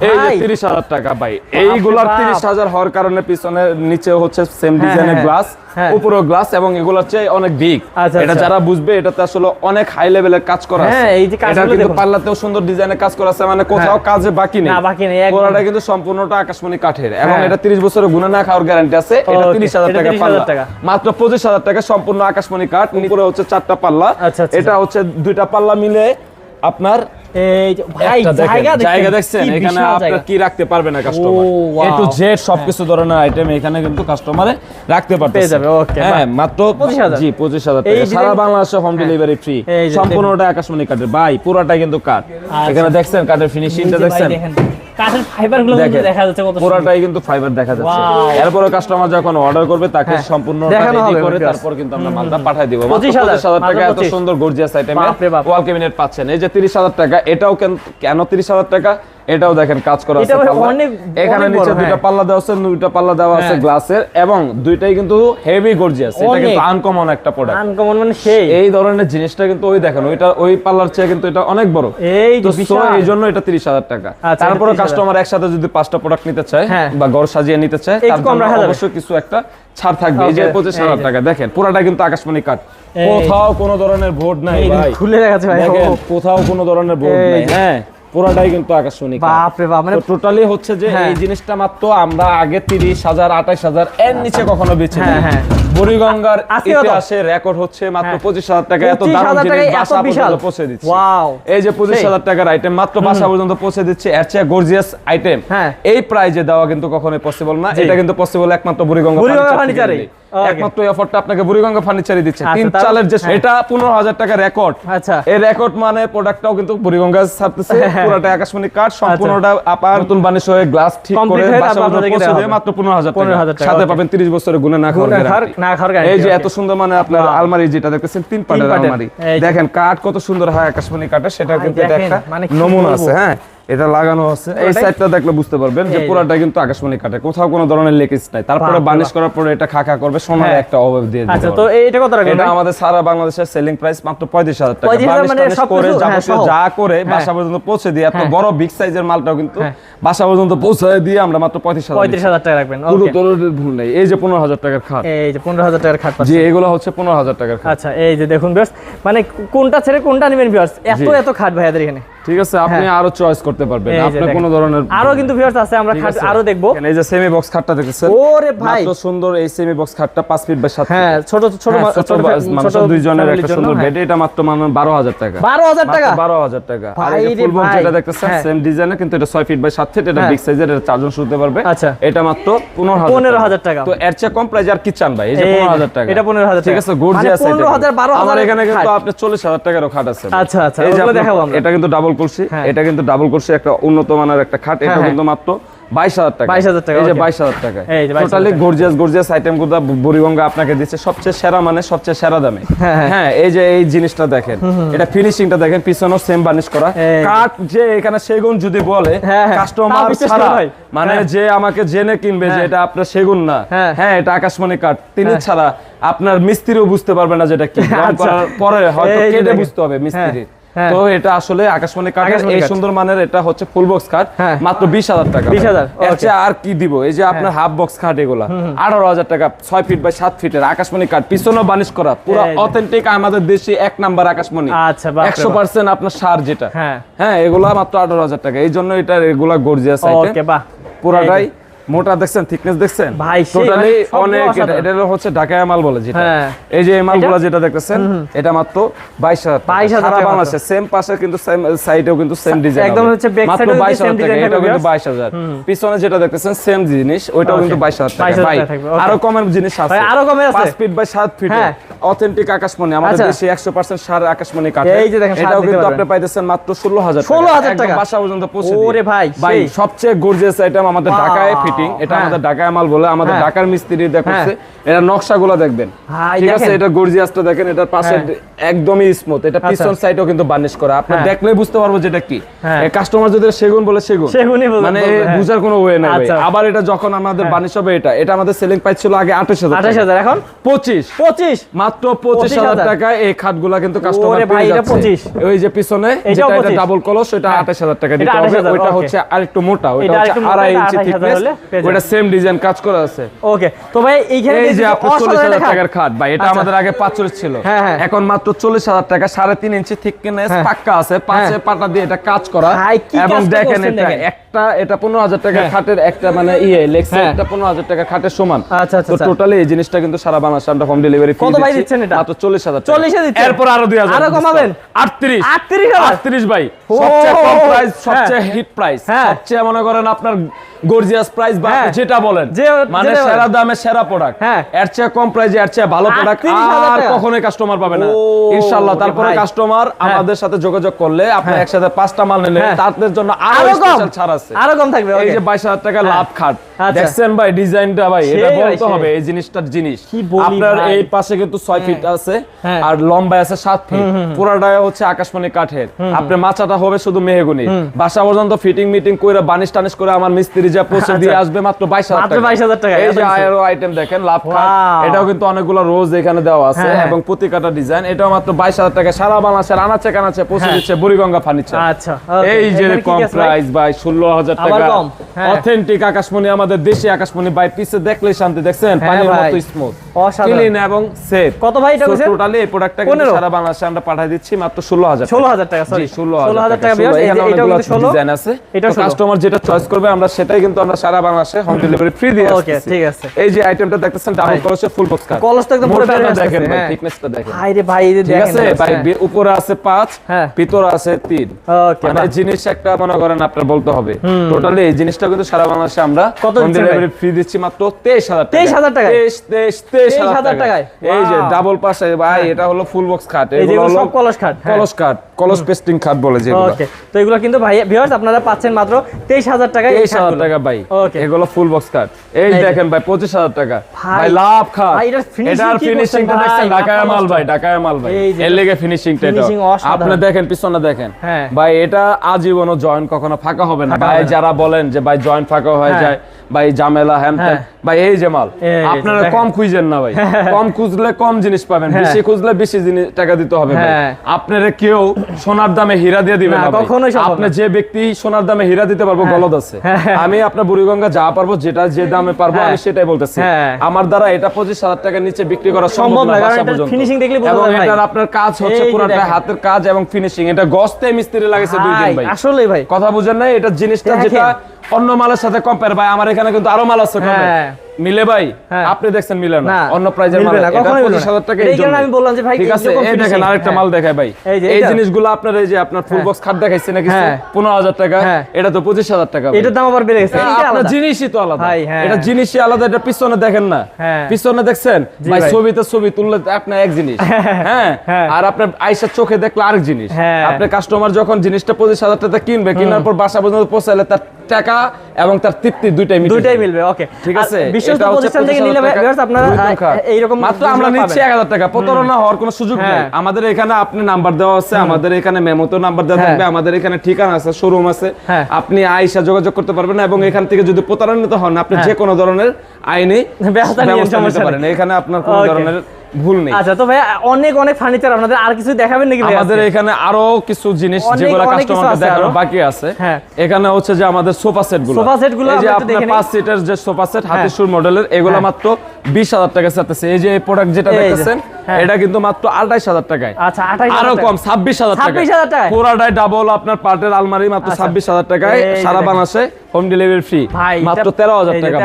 এই যে ভাই। তিরিশ হাজার টাকা ভাই এইগুলার বাপ। তিরিশ হাজার হওয়ার কারণে পিছনে নিচে হচ্ছে সেম হ্যাঁ, ডিজাইনের হ্যাঁ, গ্লাস হ্যাঁ। উপরেও গ্লাস এবং এগুলোর চেয়ে অনেক বিগ আচ্ছা, এটা আচ্ছা। যারা বুঝবে এটাতে আসলে অনেক হাই লেভেলের কাজ করা আছে হ্যাঁ, এই যে এটা কাজগুলো কিন্তু পাল্লাতেও সুন্দর ডিজাইনের কাজ করা আছে মানে কোথাও কাজে বাকি নেই না, বাকি নেই, পুরোটা কিন্তু সম্পূর্ণটা আকাশমণি কাঠের এবং হ্যাঁ। এটা 30 বছরের গুণে না খাওয়ার গ্যারান্টি আছে এটা Okay, 30000 টাকা 30,000 পাল্লা। মাত্র 25000 টাকা সম্পূর্ণ আকাশমণি কাঠ উপরে হচ্ছে চারটা পাল্লা আচ্ছা, এটা হচ্ছে দুইটা পাল্লা মিলে আপনার ভাই জায়গা জায়গা দেখছেন দেখছেন এখানে বিশাল কি রাখতে পারবে না কাস্টমার এ টু জেড সবকিছু ধরনের আইটেম এখানে কিন্তু কাস্টমারে রাখতে পেয়ে যাবে, ওকে হ্যাঁ মাত্র 25,000 জি 25000 টাকা। সারা বাংলাদেশে হোম ডেলিভারি ফ্রি সম্পূর্ণটা আকাশমণি কাঠের। ভাই পুরোটাই কিন্তু কাঠ। এখানে দেখছেন কাঠের ফিনিশিংটা দেখছেন? কাঠের ফাইবারগুলো দেখেন, দেখা যাচ্ছে কত পুরোটাই কিন্তু ফাইবার দেখা যাচ্ছে। এরপরে কাস্টমার যখন অর্ডার করবে তাকে হ্যাঁ, সম্পূর্ণ দেখানো রেডি করে তারপর কিন্তু আমরা মালটা পাঠিয়ে দিব। 25,000 25000 টাকা এত সুন্দর গর্জিয়াস আইটেম বাপ। ওয়াল ক্যাবিনেট পাচ্ছেন। এই যে 30000 টাকা এটাও কেন- কেন 30000 টাকা? এটাও দেখেন কাজ করা আছে পাল্লা। এখানে নিচে দুইটা হ্যাঁ। পাল্লা দেওয়া আছে দুইটা পাল্লা দেওয়া আছে হ্যাঁ। গ্লাসের এবং দুইটাই কিন্তু হেভি গর্জিয়াস এটা কিন্তু আনকমন একটা প্রোডাক্ট আনকমন মানে সেই। এই ধরনের জিনিসটা কিন্তু ওই দেখেন ওইটা ওই পাল্লার চেয়ে কিন্তু এটা অনেক বড়। এই তো এই জন্য এটা 30000 টাকা। আচ্ছা, তারপরে কাস্টমার একসাথে যদি পাঁচটা প্রোডাক্ট নিতে চায় হ্যাঁ। বা ঘর সাজিয়ে নিতে চায় তার জন্য রাখা অবশ্যই কিছু একটা ছাড় থাকবে। এই যে Okay, পঁচিশ এই হাজার যে। টাকা দেখেন পুরাটা কিন্তু আকাশমণি কাট কোথাও কোনো ধরনের ভোট নাই ভাই। খুলে দেখাচ্ছে ভাই কোথাও কোনো ধরনের ভোট নাই হ্যাঁ। পুরাটাই কিন্তু বাপরে বাপ মানে টোটালি হচ্ছে যে হ্যাঁ। এই জিনিসটা মাত্র আমরা আগে তিরিশ হাজার আঠাশ হাজার এর নিচে কখনো বেছে হ্যাঁ, হ্যাঁ। বুড়িগঙ্গার ইতিহাসে রেকর্ড হচ্ছে মাত্র হ্যাঁ। পঁচিশ হাজার টাকা এত 25,000 দারুণ জিনিস বাসা পর্যন্ত পৌঁছে দিচ্ছি। Wow! এই যে পঁচিশ সেই। হাজার টাকার আইটেম মাত্র বাসা পর্যন্ত পৌঁছে দিচ্ছে। এর চেয়ে গর্জিয়াস আইটেম হ্যাঁ। এই প্রাইজে দেওয়া কিন্তু কখনোই পসিবল না। এটা কিন্তু পসিবল একমাত্র বুড়িগঙ্গা ফার্নিচার. একমাত্র অফারটা আপনাকে বুড়িগঙ্গা ফার্নিচারই দিচ্ছে। আচ্ছা, তিন চালের যে হ্যাঁ। এটা পনেরো হাজার টাকা রেকর্ড আচ্ছা। এই রেকর্ড মানে প্রোডাক্টটাও কিন্তু বুড়িগঙ্গা ছাড়তেছে। পুরোটা আকাশমণি কাঠ সম্পূর্ণটা আপার নতুন বানিশ হয়ে গ্লাস ঠিক করে বাসা পর্যন্ত পৌঁছে দিয়ে মাত্র পনেরো হাজার 15,000 টাকা সাথে পাবেন তিরিশ বছরের গুণে না guarantee। না খাওয়ার এই যে এত সুন্দর মানে আপনার আলমারি যেটা দেখতেছেন তিন পাটের। আলমারি। দেখেন কাঠ কত সুন্দর হয় আকাশমণি কাঠের সেটা কিন্তু একটা মানে নমুনা আছে হ্যাঁ? এটা লাগানো আছে। এই সাইডটা দেখলে বুঝতে পারবেন যে। পুরোটা কিন্তু আকাশমণি কাঠে কোথাও কোনো ধরনের লেকিস নাই। তারপরে বাহ, বানিশ করার পরে এটা খাকা করবে সোনার হ্যাঁ। একটা অভাব দিয়ে দিতে আচ্ছা তো। এটা কত রাখবেন এটা আমাদের সারা বাংলাদেশের সেলিং প্রাইস মাত্র পঁয়ত্রিশ হাজার টাকা। বার্নিশ মানে করে হ্যাঁ, যাবতীয় যা করে হ্যাঁ। বাসা পর্যন্ত পৌঁছে দিয়ে এত। বড় বিগ সাইজের মালটাও কিন্তু। বাসা পর্যন্ত পৌঁছায় দিয়ে আমরা মাত্র পঁয়ত্রিশ হাজার পঁয়ত্রিশ হাজার টাকা রাখবেন। okay। ধরনের ভুল নেই। এই যে পনেরো হাজার টাকার খাট। এই যে পনেরো হাজার টাকার খাট। জি এগুলো হচ্ছে পনেরো হাজার টাকার খাট। আচ্ছা এই যে দেখুন ভিউয়ার্স মানে কোনটা ছেড়ে কোনটা নেবেন ভিউয়ার্স এত এত খাট ভাইয়াদের এখানে। ঠিক আছে আপনি আরও চয়েস করতে পারবেন হ্যাঁ। আপনি। কোনো ধরনের আরও কিন্তু ভিউয়ার্স আছে আমরা খাট আরও দেখব দেখেন, এই যে সেমি বক্স খাটটা দেখেছেন ওরে ভাই মাত্র সুন্দর এই সেমি বক্স খাটটা 5 ফিট বাই 7 হ্যাঁ ছোট ছোট হ্যাঁ, ছোট ফ্যা- দুইজনের একটা সুন্দর হ্যাঁ। বেড এটা মাত্র মানে 12000 টাকা বারো হাজার টাকা 12000 টাকা আর এই ফুল বক্স যেটা দেখতেছেন হ্যাঁ। সেম ডিজাইনে কিন্তু এটা 6 ফিট বাই 7 ফিট এটা হ্যাঁ। বিগ সাইজের এটা চারজন শুতে পারবে আচ্ছা। এটা মাত্র 15000 15,000 টাকা। তো এর চেয়ে কম প্রাইস আর কি চান ভাই এই যে এই যে, 15000 টাকা এটা 15,000 ঠিক আছে গর্জিয়াস মানে 15,000, 12,000 আমার এখানে কিন্তু। আপনি 40000 টাকারও খাট আছে আচ্ছা, আচ্ছা, এই যে দেখাবো আমরা। এটা কিন্তু ডাবল কুলসি হ্যাঁ। এটা কিন্তু ডাবল কুলসি একটা উন্নত মানের একটা খাট এটা হ্যাঁ, কিন্তু মাত্র 22000 টাকা 22,000 টাকা, এই যে okay। 22000 টাকা এই যে 22,000 টোটালি গর্জিয়াস গর্জিয়াস আইটেমগুলো বুড়িগঙ্গা আপনাকে দিচ্ছে সবচেয়ে সেরা মানে সবচেয়ে সেরা দামে হ্যাঁ, এই যে এই জিনিসটা দেখেন এটা ফিনিশিংটা দেখেন পিছনেও সেম বার্নিশ করা কাঠ যে এখানে সেগুন যদি বলে। কাস্টমার ছাড়া মানে। যে আমাকে জেনে কিনবে যে। এটা আপনার সেগুন না হ্যাঁ। এটা আকাশমণি কাঠ তিনি। ছাড়া আপনার মিস্ত্রিও বুঝতে পারবে না যেটা কি আচ্ছা। পরে হয়তো কেটে বুঝতে হবে মিস্ত্রি। তো এটা আসলে আকাশমণি কাঠের এই কাঠ। সুন্দর মানের এটা হচ্ছে ফুল বক্স কাঠ হ্যাঁ। মাত্র বিশ হাজার টাকা। 20,000, এর okay. চেয়ে আর কি দিব? এই যে আপনার হাফ বক্স খাট এগুলা আঠারো হাজার টাকা ছয় ফিট বাই সাত ফিটের আকাশমণি কাঠ পিছনেও বানিশ করা পুরো অথেন্টিক আমাদের দেশি এক নাম্বার আকাশমণি। আচ্ছা, একশো পার্সেন্ট আপনার সার যেটা। হ্যাঁ। হ্যাঁ এগুলা মাত্র আঠারো হাজার টাকা। এই জন্য এটা এগুলা গর্জিয়াস পুরাটাই মোটা দেখছেন থিকনেস দেখছেন? ভাই, টোটালি মানে অনেক এটা হচ্ছে ঢাকায় মাল বলে যেটা। হ্যাঁ। এই যে এই মালগুলো যেটা দেখতেছেন এটা মাত্র 22000 22,000 সারা বাংলাদেশে সেম পাশে কিন্তু সেম সাইডেও কিন্তু সেম ডিজাইন একদম হচ্ছে back মাত্র side এও যদি 22000 same টাকা design এটাও থাকবে কিন্তু 22000 পিছনে যেটা দেখতেছেন সেম জিনিস ওইটাও কিন্তু 22000 টাকা। ভাই। আরও কমের জিনিস আছে। আরও কমে আছে? 5 ফিট বাই 7 ফিট। অথেন্টিক আকাশমণি আমাদের আচ্ছা। দেশে 100% সার আকাশমণি কাঠে এই যে দেখেন, এটাও কিন্তু আপনি পাইতেছেন মাত্র 16000 টাকা। 16,000 একদম টাকা। বাসা পর্যন্ত পৌঁছে ওরে ভাই, ভাই সবচেয়ে গর্জিয়াস আইটেম আমাদের! ঢাকায় ফিটিং এটা হ্যাঁ। আমাদের ঢাকায় মাল বলে আমাদের হ্যাঁ। ঢাকার মিস্ত্রি দেখছে এটা নকশাগুলো দেখবেন। ঠিক আছে। এটা গর্জিয়াসটা দেখেন এটার পাশে একদমই স্মুথ এটা পিছন সাইডেও কিন্তু বার্নিশ করা। আপনি হ্যাঁ। দেখলে বুঝতে পারব যেটা কি। হ্যাঁ। কাস্টমার যদি সেগুন বলে সেগুন। মানে হ্যাঁ। বুঝার কোনো ওয়ে নাই আচ্ছা। আবার এটা যখন আমাদের বার্নিশ হবে এটা এটা আমাদের সেলিং প্রাইস ছিল আগে 28000 28000 এখন? 25 25 মাত্র পঁচিশ হাজার 25,000 টাকায় এই খাটগুলা কিন্তু কাস্টমার এটা 25 ওই যে পিছনে যেটা এটা ডাবল কলস হ্যাঁ। আঠাশ হাজার টাকা দিতে হবে। ওইটা হচ্ছে আরেকটু মোটা ওইটা হচ্ছে আড়াই এটা ইঞ্চি 28,000 ওইটা সেম ডিজাইন কাজ করা আছে ওকে তো ভাই এইখানে এই যে খাট। টাকার খাট ভাই এটা আচ্ছা। আমাদের আগে পাঁচচল্লিশ ছিল হ্যাঁ, হ্যাঁ। এখন মাত্র চল্লিশ হাজার টাকা সাড়ে তিন ইঞ্চি থিকনেস হ্যাঁ। পাক্কা আছে পাশে পাটা দিয়ে এটা কাজ করা এবং দেখেন এটা। একটা এটা পনেরো হাজার টাকা হ্যাঁ। খাটের একটা মানে ইয়ে হ্যাঁ। একটা পনেরো হাজার টাকা খাটের সমান আচ্ছা, আচ্ছা, আচ্ছা। টোটালি এই জিনিসটা কিন্তু সারা বাংলাদেশে আমরা হোম ডেলিভারি কত ভাই দিচ্ছেন এটা? মাত্র চল্লিশ হাজার 40 এ দিচ্ছেন? এরপর আরও দুই হাজার আরও কমাবেন? আটত্রিশ 38,000? আটত্রিশ ভাই সবচেয়ে কম প্রাইস। সবচেয়ে হিট প্রাইস হ্যাঁ। সবচেয়ে মনে করেন আপনার গর্জিয়াস প্রাইস বা। যেটা বলেন মানে সেরা দামে সেরা প্রোডাক্ট হ্যাঁ। এর চেয়ে কম প্রাইসে এর চেয়ে ভালো প্রোডাক্ট আর? কখনোই কাস্টমার পাবে না ইনশাআল্লাহ তারপরে কাস্টমার আমাদের সাথে যোগাযোগ করলে আপনি। একসাথে পাঁচটা মাল নিলে। তাদের জন্য আরও আরও স্পেশাল ছাড় আছে আরও কম থাকবে এই যে বাইশ হাজার টাকা হ্যাঁ। লাভ খাট আচ্ছা। দেখছেন ভাই ডিজাইনটা ভাই এটা বলতে হবে এই জিনিসটার জিনিস। আপনার এই পাশে কিন্তু ছয় ফিট আছে হ্যাঁ। আর লম্বায় আছে সাত ফিট। পুরাটা হচ্ছে আকাশমণি কাঠের। আপনার মাচাটা হবে শুধু মেহগুনি। বাসা পর্যন্ত ফিটিং মিটিং করে বানিশ টানিশ করে আমার মিস্ত্রি যা পৌঁছে দিয়ে আসবে মাত্র বাইশ হাজার আচ্ছা। মাত্র 22,000 টাকা, এই যে আরও আইটেম দেখেন লাভ খাট। এটাও কিন্তু অনেকগুলো রোজ এখানে দেওয়া আছে হ্যাঁ, হ্যাঁ। এবং প্রতিকাটা ডিজাইন এটাও মাত্র বাইশ হাজার টাকা। সারা বাংলাদেশের আনাচে কানাচে পৌঁছে হ্যাঁ। দিচ্ছে বুড়িগঙ্গা ফার্নিচার আচ্ছা এই যে কম আছে? প্রাইস ভাই ষোলো টাকা। হ্যাঁ। অথেন্টিক আকাশমণি আমাদের দেশি আকাশমণি ভাই পিছে দেখলে শান্তি দেখছেন? হ্যাঁ পানির মতো স্মুথ ক্লিন এবং সেফ কত ভাই এটা কইছেন? টোটালি এই প্রোডাক্টটা কিন্তু সারা বাংলাদেশে আমরা পাঠিয়ে দিচ্ছি মাত্র ষোলো হাজার 16,000 টাকা সরি 16,000 টাকা। viewers, যে এটাও কিন্তু 16 ডিজাইন আছে। এটাও 16 কাস্টমার যেটা চয়েস করবে আমরা সেটাই কিন্তু আমরা সারা বাংলাদেশে হোম ডেলিভারি ফ্রি দিয়ে Okay, ঠিক আছে। এই যে আইটেমটা দেখতেছেন ডাবল ফুল বক্স কাট কলস তো একদম পুরো বের হয়ে দেখেন ভাই। থিকনেসটা দেখেন। ভাই রে ভাই এই যে ঠিক আছে? ভাই হ্যাঁ। উপরে আছে পাঁচ হ্যাঁ। ভিতরে আছে তিন। মানে জিনিস একটা মনে করেন আপনার বলতে হবে। টোটালি এই জিনিসটা কিন্তু সারা বাংলাদেশে আমরা কত ডেলিভারি ফ্রি দিচ্ছি মাত্র তেইশ হাজার 23,000 টাকায়? তেইশ তেইশ তেইশ 23,000 হাজার টাকায়? এই যে. ডাবল পাশে ভাই এটা হলো ফুল বক্স খাট এই এগুলো সব কলস খাট হ্যাঁ। কলস কাঠ কলস পেস্টিং খাট বলে যেগুলো। ওকে তো এগুলো কিন্তু ভাই ভিউয়ার্স আপনারা পাচ্ছেন মাত্র 23000 টাকায় এই তেইশ হাজার খাটগুলো। টাকা ভাই. এগুলো ফুল বক্স কাঠ এই দেখেন ভাই পঁচিশ হাজার টাকা। ভাই, লাভ খাট ভাই, এটার ফিনিশিংটা দেখছেন ঢাকায় মাল ভাই ঢাকায় মাল ভাই। এর লেগে ফিনিশিংটা অসাধারণ। আপনি দেখেন পিছনে দেখেন। হ্যাঁ। ভাই এটা আজীবনও জয়েন্ট কখনো ফাঁকা হবে না। যারা বলেন যে ভাই জয়েন্ট ফাঁকা হয়ে হ্যাঁ। যায় ভাই হ্যান হ্যাঁ। ভাই এই যে মাল আপনারা কম খুঁজেন না ভাই। কম খুঁজলে কম জিনিস পাবেন হ্যাঁ। বেশি খুঁজলে বেশি জিনিস টাকা দিতে হবে ভাই। হ্যাঁ। আপনারা কেউ সোনার দামে হীরা দিয়ে দিবেন না, না ভাই। কখনোই সম্ভব আপনি যে ব্যক্তি সোনার দামে হীরা দিতে পারব গলদ আছে। হ্যাঁ। আমি আপনার বুড়িগঙ্গা যা পারব যেটা যে দামে পারব হ্যাঁ। আমি সেটাই বলতেছি। হ্যাঁ। আমার দ্বারা এটা পঁচিশ হাজার টাকার নিচে বিক্রি করা সম্ভব না, এটার দেখলে এবং এটার আপনার কাজ হচ্ছে পুরাটা হাতের কাজ এবং ফিনিশিং এটা গস্তে মিস্ত্রি লাগেছে দুই দিন ভাই আসলেই ভাই। কথা বুঝেন না এটা জিনিসটা যেটা অন্য মালের সাথে কম্পেয়ার ভাই আমার এখানে কিন্তু আরও মাল আছে হ্যাঁ। মিলে ভাই হ্যাঁ। আপনি দেখছেন মিলে না অন্য প্রাইজের মাল এটা কখনোই 25000 টাকা এই জন্য। আমি বললাম যে ভাই, ঠিক আছে এই দেখেন আরেকটা হ্যাঁ। মাল দেখাই ভাই এই জিনিসগুলো আপনার এই যে আপনার ফুল বক্স খাট দেখাইছে নাকি হ্যাঁ। 15000 টাকা হ্যাঁ। এটা তো 25000 টাকা। এটার দাম আবার বেড়ে গেছে এটা আপনার। জিনিসই তো আলাদা ভাই, হ্যাঁ। এটা জিনিসই আলাদা এটা পিছনে দেখেন না হ্যাঁ। পিছনে দেখছেন ভাই। ছবিতে ছবি তুললে আপনার এক জিনিস হ্যাঁ হ্যাঁ। আর আপনার আইসার চোখে দেখলে আরেক জিনিস হ্যাঁ। আপনার কাস্টমার যখন জিনিসটা পঁচিশ হাজার টাকা কিনবে কেনার পর বাসা পর্যন্ত পৌঁছালে তার টাকা এবং তার তৃপ্তি দুইটাই মিটে দুইটাই মিলবে ওকে ঠিক আছে? বিশ্বস্ত প্রতিষ্ঠান থেকে নিলে viewers আপনারা খাট। এইরকম মাত্র আমরা নিচ্ছি এক হাজার টাকা। প্রতারণা হওয়ার কোনো সুযোগ নেই। হ্যাঁ। আমাদের এখানে আপনি নাম্বার দেওয়া আছে আমাদের এখানে মেমোতে নাম্বার দেওয়া হ্যাঁ। থাকবে আমাদের এখানে ঠিকানা আছে শোরুম আছে। হ্যাঁ। আপনি আইসা যোগাযোগ করতে পারবেন এবং এখান থেকে যদি প্রতারণিত হন আপনি। যে কোনো ধরনের আইনি ব্যবস্থা নিতে পারেন। এখানে আপনার কোনো. ধরনের ভুল নেই আচ্ছা তো ভাই অনেক অনেক ফার্নিচার আপনাদের আর কিছু দেখাবেন নাকি আমাদের এখানে আরও কিছু জিনিস যেগুলো কাস্টমারকে দেখানো। বাকি আছে হ্যাঁ। এখানে হচ্ছে যে আমাদের সোফা সেটগুলো সোফা সেটগুলো এই যে আপনার দেখে নিই। পাঁচ সিটের যে সোফা সেট হাতিশুর হ্যাঁ। সুর মডেলের এগুলো হ্যাঁ। মাত্র বিশ হাজার টাকা চাচ্ছে এই যে প্রোডাক্ট যেটা দেখতেছেন। এটা কিন্তু মাত্র আঠাইশ হাজার টাকায়। আচ্ছা, আরও কম ছাব্বিশ হাজার টাকা। 26,000 টাকায়? পুরাটাই ডাবল আপনার পার্টের আলমারি মাত্র আচ্ছা। ছাব্বিশ হাজার টাকায়। সারা দেখেন। বানাসে হোম ডেলিভারি ফ্রি মাত্র তেরো হাজার টাকা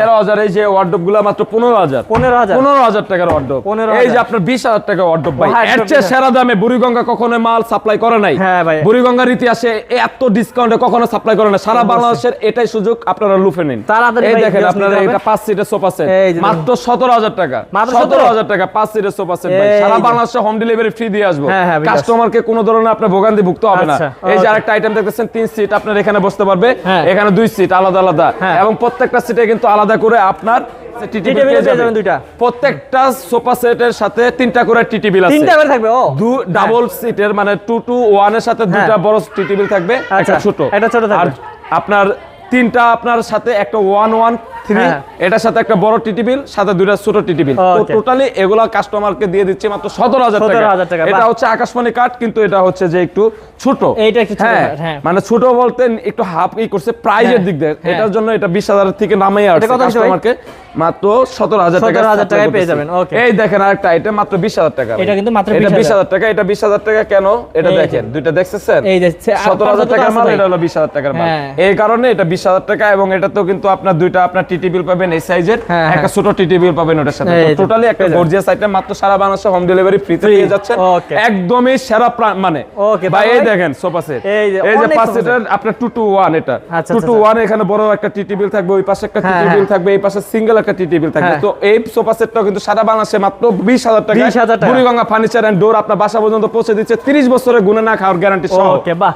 তেরো হাজার এই যে ওয়ার্ডরোবগুলা মাত্র পনেরো হাজার। 15,000 পনেরো হাজার টাকার 15,000 এই যে আপনার বিশ হাজার টাকা ওয়ার্ডরোব ভাই। এর চেয়ে সেরা দামে বুড়িগঙ্গা কখনো মাল সাপ্লাই করে নাই। হ্যাঁ ভাই। বুড়িগঙ্গার ইতিহাসে এত ডিসকাউন্টে কখনো সাপ্লাই করে না সারা বাংলাদেশের এটাই সুযোগ আপনারা লুফে নিন। এই দেখেন আপনারা এটা পাঁচ সিটের সোফা সেট দেখুন। মাত্র সতেরো হাজার টাকা। সতেরো হাজার টাকা পাঁচ সিটের সোফা সেট ভাই সারা বাংলাদেশে হোম ডেলিভারি ফ্রি দিয়ে আসব। হ্যাঁ, হ্যাঁ। কাস্টমারকে কোনো ধরনের আপনার ভোগান্তি ভুগতে হবে না। আচ্ছা, এই যে আরেকটা আইটেম দেখতেছেন তিন সিট আপনার এখানে বসতে পারবে। হ্যাঁ। এখানে দুই সিট আলাদা আলাদা। এবং প্রত্যেকটা সিটে কিন্তু আলাদা করে আপনার। প্রত্যেকটা সোফা সেটের সাথে তিনটা করে আছে। তিনটা করে থাকবে ও। ডাবল সিটের মানে টু এর সাথে দুটা বড় থাকবে। একটা। আচ্ছা, ছোট। একটা ছোট থাকবে। আর আপনার তিনটা আপনার সাথে একটা ওয়ান ওয়ান থ্রি। এটার সাথে একটা বড় টি টেবিল সাথে দুটা ছোট টি টেবিল তো টোটালি এগুলা কাস্টমারকে দিয়ে দিচ্ছে মাত্র সতেরো হাজার টাকা। এটা হচ্ছে আকাশমণি কাঠ কিন্তু এটা হচ্ছে যে একটু ছোট। হ্যাঁ হ্যাঁ। মানে ছোট বলতে একটু হাফ ই করছে প্রাইজের হ্যাঁ, দিক দিয়ে। হ্যাঁ। এটার জন্য এটা বিশ হাজার থেকে নামাই আসছে? কাস্টমারকে মাত্র সতেরো হাজার টাকা 17,000 টাকায় supply পেয়ে যাবেন. এই দেখেন আরেকটা আইটেম মাত্র বিশ হাজার টাকা এটা কিন্তু মাত্র এটা বিশ হাজার। টাকা এটা বিশ হাজার টাকা কেন? এটা দেখেন দুইটা দেখছেন সতেরো হাজার টাকার মাল এটা হলো বিশ হাজার টাকার মাল। এই কারণে এটা বিশ হাজার টাকা এবং এটা তো কিন্তু আপনার দুইটা আপনার টি টেবিল পাবেন এই সাইজের হ্যাঁ, একটা ছোট টি টেবিল পাবেন ওটার সাথে। টোটালি একটা গর্জিয়াস আইটেম মাত্র সারা বাংলাদেশে হোম ডেলিভারি ফ্রিতে পেয়ে okay. একদমই সেরা মানে ভাই এই দেখেন সোফা সেট এই যে, পাঁচ। সিটের আপনার টু টু ওয়ান এটা। টু টু ওয়ান এখানে বড় একটা টি টেবিল থাকবে ওই পাশে একটা টি হ্যাঁ, টেবিল হ্যাঁ। থাকবে এই পাশে সিঙ্গেল একটা টিটি বিল থাকবে। হ্যাঁ। তো এই সোফা সেটটাও কিন্তু সারা বাংলাদেশে মাত্র বিশ হাজার টাকা 20,000 টাকা। বুড়িগঙ্গা ফার্নিচার এন্ড ডোর আপনার বাসা পর্যন্ত পৌঁছে দিচ্ছে। তিরিশ বছরের গুণে না খাওয়ার গ্যারান্টি সহ। ওকে বাহ।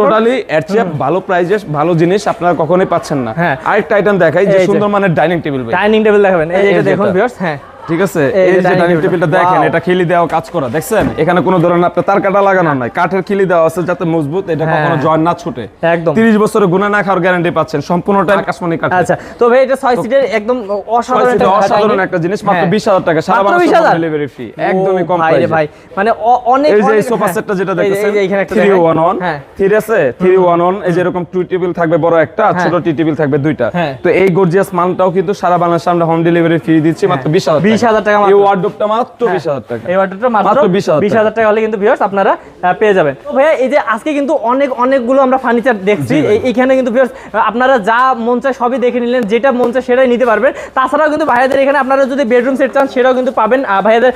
টোটালি এর চেয়ে ভালো প্রাইজে ভালো জিনিস আপনারা কখনোই পাচ্ছেন না। হ্যাঁ। আরেকটা আইটেম দেখাই যে সুন্দর মানের ডাইনিং টেবিল ডাইনিং টেবিল দেখাবেন। এই যে দেখুন ভিউয়ার্স হ্যাঁ। ঠিক আছে এই যে যে ডাইনিং টেবিলটা দেখেন এটা খিলি দেওয়া কাজ করা দেখছেন এখানে কোনো ধরনের আপনার তার কাটা লাগানো নাই কাঠের খিলি দেওয়া আছে যাতে মজবুত এটা হ্যাঁ। কখনো জয়েন না ছুটে একদম। 30 বছরে গুণা না খাওয়ার গ্যারান্টি পাচ্ছেন সম্পূর্ণটা আকাশমণি কাঠ আচ্ছা তো ভাই এটা ছয় সিটের একদম অসাধারণ একটা অসাধারণ একটা জিনিস মাত্র হ্যাঁ। 20000 টাকা সারা বাংলাদেশে 20,000? ডেলিভারি ফ্রি একদমই কম ভাই প্রাইসে ভাই মানে অনেক এই যে সোফা হ্যাঁ। সেটটা যেটা দেখতেছেন এই যে এখানে একটা থ্রি দেখাই। ওয়ান ওয়ান হ্যাঁ ঠিক আছে থ্রি ওয়ান ওয়ান এই যেরকম টু টেবিল থাকবে বড় একটা ছোট টি টেবিল থাকবে দুইটা হ্যাঁ। তো এই গর্জিয়াস মালটাও কিন্তু সারা বাংলাদেশে আমরা হোম ডেলিভারি ফ্রি দিচ্ছি মাত্র বিশ হাজার 20,000 টাকা মাত্র। এই ওয়ার্ডরোবটা মাত্র বিশ হাজার টাকা এই অর্ডারটা মাত্র মাত্র 20,000 টাকা হলে কিন্তু ভিউয়ার্স আপনারা পেয়ে যাবেন তো ভাইয়া এই যে আজকে কিন্তু অনেক অনেকগুলো আমরা ফার্নিচার দেখছি জি ভাই। এইখানে কিন্তু ভিউয়ার্স আপনারা যা মন চায় সবই দেখে নিলেন যেটা মন চায় সেটাই নিতে পারবেন তাছাড়াও কিন্তু ভাইয়াদের এখানে আপনারা যদি বেডরুম সেট চান সেটাও কিন্তু পাবেন ভাইয়াদের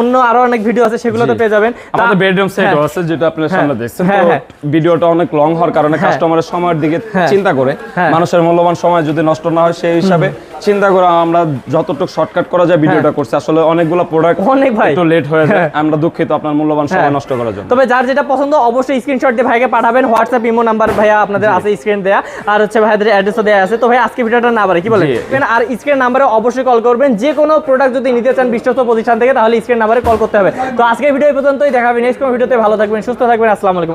অন্য আরও অনেক ভিডিও আছে সেগুলো তো পেয়ে যাবেন আমাদের বেডরুম সেট হ্যাঁ। আছে যেটা আপনার হ্যাঁ। সামনে দেখছেন হ্যাঁ, তো। ভিডিওটা অনেক লং হওয়ার কারণে কাস্টমারের সময়ের দিকে। চিন্তা করে। মানুষের মূল্যবান সময় যদি নষ্ট না হয় সেই হিসাবে চিন্তা করে আমরা যতটুকু শর্টকাট করা যায় ভিডিওটা করছি। আসলে অনেকগুলো প্রোডাক্ট হ্যাঁ। অনেক ভাই। একটু লেট হয়ে যায়। হ্যাঁ। আমরা দুঃখিত আপনার মূল্যবান সময় হ্যাঁ। নষ্ট করার জন্য। তবে যার যেটা পছন্দ অবশ্যই স্ক্রিনশট দিয়ে ভাইকে পাঠাবেন। হোয়াটসঅ্যাপ ইমো নাম্বার ভাইয়া আপনাদের আছে স্ক্রিন দেয়া। আর হচ্ছে ভাইদের অ্যাড্রেসও দেয়া আছে। তো ভাই আজকে ভিডিওটা না কি বলেন। আর স্ক্রিন নাম্বারে অবশ্যই কল করবেন। যে কোনো প্রোডাক্ট যদি নিতে চান বিশ্বস্ত প্রতিষ্ঠান থেকে তাহলে স্ক্রিন নাম্বারে কল করতে হবে। তো আজকের ভিডিও এই পর্যন্তই। দেখাবেন নেক্সট কোনো ভিডিওতে ভালো থাকবেন সুস্থ থাকবেন। আসসালামু আলাইকুম।